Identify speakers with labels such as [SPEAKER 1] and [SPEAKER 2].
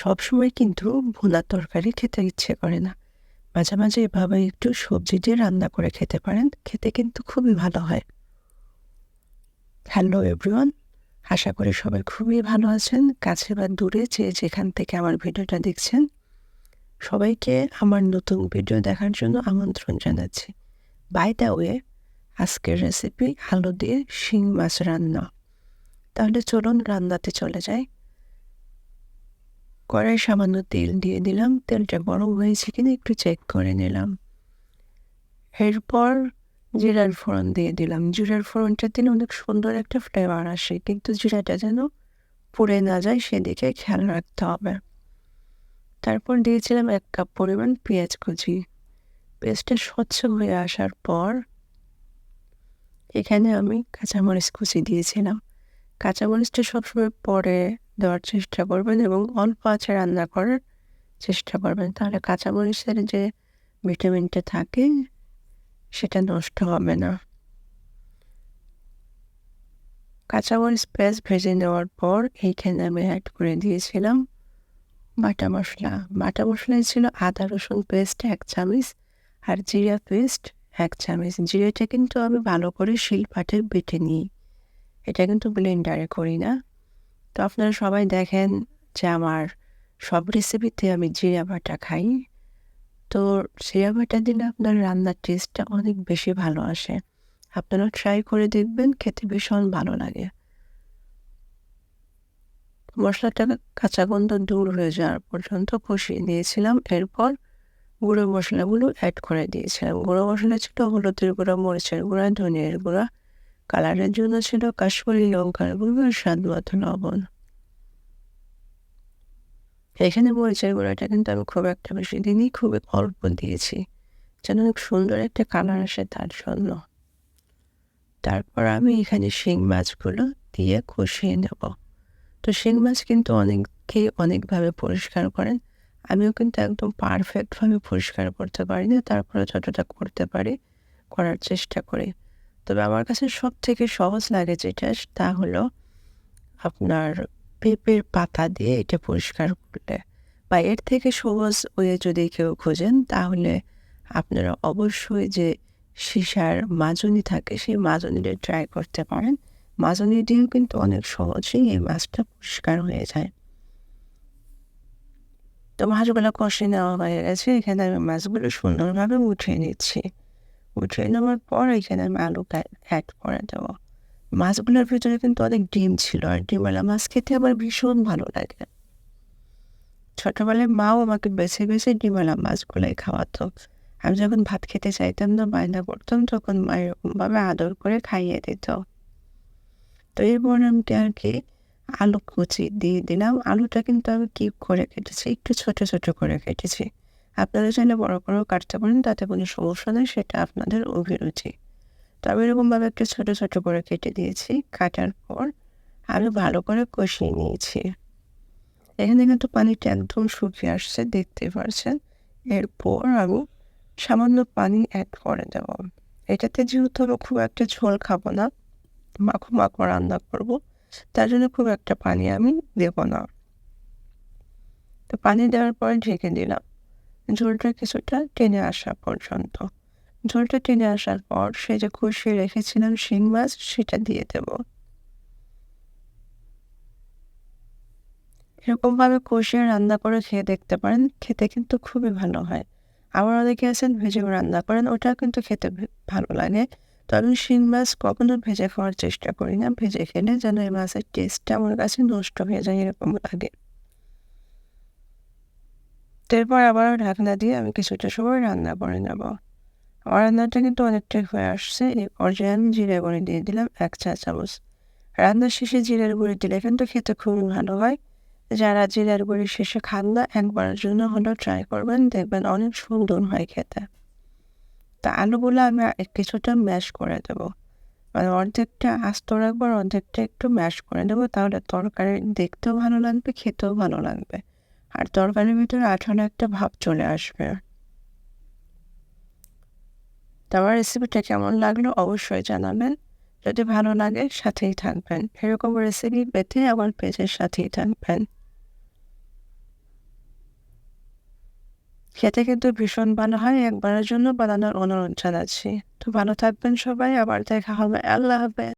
[SPEAKER 1] সবসময় কিন্তু ভুনা তরকারি খেতে ইচ্ছে করে না। মাঝে মাঝে এভাবে একটু সবজি দিয়ে রান্না করে খেতে পারেন, খেতে কিন্তু খুবই ভালো হয়। হ্যালো এভরিওয়ান আশা করি সবাই খুবই ভালো আছেন। কাছে বা দূরে যে যেখান থেকে আমার ভিডিওটা দেখছেন, সবাইকে আমার নতুন ভিডিও দেখার জন্য আমন্ত্রণ জানাচ্ছি। বাই দ্য ওয়ে আজকের রেসিপি আলু দিয়ে শিং মাছ রান্না। তাহলে চলুন রান্নাতে চলে যাই। কড়াই সামান্য তেল দিয়ে দিলাম। তেলটা গরম হয়েছে কিনা একটু চেক করে নিলাম। এরপর জিরার ফোড়ন দিয়ে দিলাম। জিরার ফোড়নটা দিলে অনেক সুন্দর একটা ফ্লেভার আসে। কিন্তু জিরাটা যেন পুড়ে না যায়, সেদিকে খেয়াল রাখতে হবে। তারপর দিয়েছিলাম এক কাপ পরিমাণ পেঁয়াজ কুচি। পেঁয়াজটা স্বচ্ছ হয়ে আসার পর এখানে আমি কাঁচামরিচ কুচি দিয়েছিলাম। কাঁচামরিচটা সবসময় পরে দেওয়ার চেষ্টা করবেন এবং অল্প আছে রান্না করার চেষ্টা করবেন। তাহলে কাঁচামরিচের যে ভিটামিনটা থাকে, সেটা নষ্ট হবে না। কাঁচামরিচ পেস্ট ভেজে নেওয়ার পর এইখানে আমি অ্যাড করে দিয়েছিলাম বাটা মশলা। বাটা মশলায় ছিল আদা, রসুন পেস্ট এক চামচ আর জিরা পেস্ট এক চামচ। জিরাটা কিন্তু আমি ভালো করে শিলপাটে বেটে নিই। এটা কিন্তু ব্লেন্ডারে করি না। তো আপনারা সবাই দেখেন যে আমার সব রেসিপিতে আমি জিরা বাটা খাই। তো জিরা বাটা দিলে আপনার রান্নার টেস্টটা অনেক বেশি ভালো আসে। আপনারা ট্রাই করে দেখবেন, খেতে ভীষণ ভালো লাগে। মশলাটা কাঁচা গন্ধ দূর হয়ে যাওয়ার পর্যন্ত কষিয়ে দিয়েছিলাম এরপর গুঁড়ো মশলাগুলো অ্যাড করে দিয়েছিলাম। গুঁড়ো মশলা ছিল হলুদের গুঁড়া, মরিচের গুঁড়া, ধনিয়ার গুঁড়া। কালারের জন্য ছিল কাশ্মীরি লঙ্কার গুঁড়ো আর লবণ। এখানে মরিচের গুঁড়াটা কিন্তু আমি খুব একটা বেশি দিনই খুব অল্প দিয়েছি। যেন অনেক সুন্দর একটা কালার আসে তার জন্য। তারপর আমি এখানে শিং মাছগুলো দিয়ে কষিয়ে নেব। তো শিং মাছ কিন্তু অনেকেই অনেকভাবে পরিষ্কার করেন আমিও কিন্তু একদম পারফেক্টভাবে পরিষ্কার করতে পারি না তারপরে যতটা করতে পারি করার চেষ্টা করি। তবে আমার কাছে সব থেকে সহজ লাগে যেটা তা হলো আপনার পেঁপের পাতা দিয়ে এটা পরিষ্কার করলে বা এর থেকে সহজ ওয়ে যদি কেউ খোঁজেন, তাহলে আপনারা অবশ্যই যে সীসার মাজনি থাকে, সেই মাজনিটা ট্রাই করতে পারেন। মাজনি দিয়েও কিন্তু অনেক সহজেই এই মাছটা পরিষ্কার হয়ে যায়। তো মাছগুলো কষে নেওয়া হয়ে গেছে, এখানে আমি মাছগুলো সুন্দরভাবে উঠিয়ে নিচ্ছি। উঠিয়ে নেওয়ার পর এখানে আমি আলুটা অ্যাড করে দেবো। মাছগুলোর ভিতরে কিন্তু অনেক ডিম ছিল আর ডিমওয়ালা মাছ খেতে আমার ভীষণ ভালো লাগে। ছোটোবেলায় মাও আমাকে বেছে বেছে ডিমওয়ালা মাছগুলোই খাওয়াতো। আমি যখন ভাত খেতে চাইতাম না বায়না করতাম, তখন মা এরকমভাবে আদর করে খাইয়ে দিত। তো এরপর আমি আর কি আলু কুচি দিয়ে দিলাম। আলুটা কিন্তু আমি কিপ করে কেটেছি, একটু ছোট ছোট করে কেটেছি। আপনারা চাইলে বড় বড় কাটতে পারেন তাতে কোনো সমস্যা নেই, সেটা আপনাদের অভিরুচি। তো আমি এরকমভাবে একটু ছোটো ছোটো করে কেটে দিয়েছি, কাটার পর আমি ভালো করে কষিয়ে নিয়েছি। এখানে কিন্তু পানিটা একদম শুকিয়ে আসছে, দেখতে পারছেন? এরপর আমি সামান্য পানি অ্যাড করে দেব। এটাতে যেহেতু আমি খুব একটা ঝোল খাব না, মাখো মাখো রান্না করব, তার জন্য খুব একটা পানি আমি দেব না। তো পানি দেওয়ার পর ঢেকে দিলাম। ঝোলটা কিছুটা টেনে আসা পর্যন্ত। ঝোলটা টেনে আসার পর সে যে কষিয়ে রেখেছিলাম শিং মাছ, সেটা দিয়ে দেব। এরকমভাবে কষিয়ে রান্না করে খেয়ে দেখতে পারেন, খেতে কিন্তু খুবই ভালো হয়। আবার অনেকে আছেন ভেজে রান্না করেন ওটা কিন্তু খেতে ভালো লাগে। তো আমি শিং মাছ কখনো ভেজে খাওয়ার চেষ্টা করি না, ভেজে খেলে যেন এই মাছের টেস্টটা আমার কাছে নষ্ট হয়ে যায়, এরকম লাগে। এরপর আবার ঢাকনা দিয়ে আমি কিছুটা সময় রান্না করে নেব। আমার রান্নাটা কিন্তু অনেকটাই হয়ে আসছে। এই পর্যায়ে আমি জিরে গুঁড়ি দিয়ে দিলাম এক চা চামচ। রান্নার শেষে জিরের গুঁড়ি দিলে কিন্তু খেতে খুবই ভালো হয়। যারা জিরের গুঁড়ি শেষে খান না, একবারের জন্য হলেও ট্রাই করবেন। দেখবেন অনেক সুন্দর হয় খেতে। তা আলুগুলো আমি কিছুটা ম্যাশ করে দেবো। মানে অর্ধেকটা আস্ত রাখব আর অর্ধেকটা একটু ম্যাশ করে দেবো। তাহলে তরকারি দেখতেও ভালো লাগবে, খেতেও ভালো লাগবে। আর তরকারির ভিতরে আঠানো একটা ভাব চলে আসবে। তো আমার রেসিপিটা কেমন লাগল অবশ্যই জানাবেন। যদি ভালো লাগে, সাথেই থাকবেন। এরকম রেসিপি পেতে আমার পেজের সাথেই থাকবেন। খেতে কিন্তু ভীষণ ভালো হয়, একবারের জন্য বানানোর অনুরোধ জানাচ্ছি। তো ভালো থাকবেন সবাই, আবার দেখা হবে। আল্লাহ হাফেজ।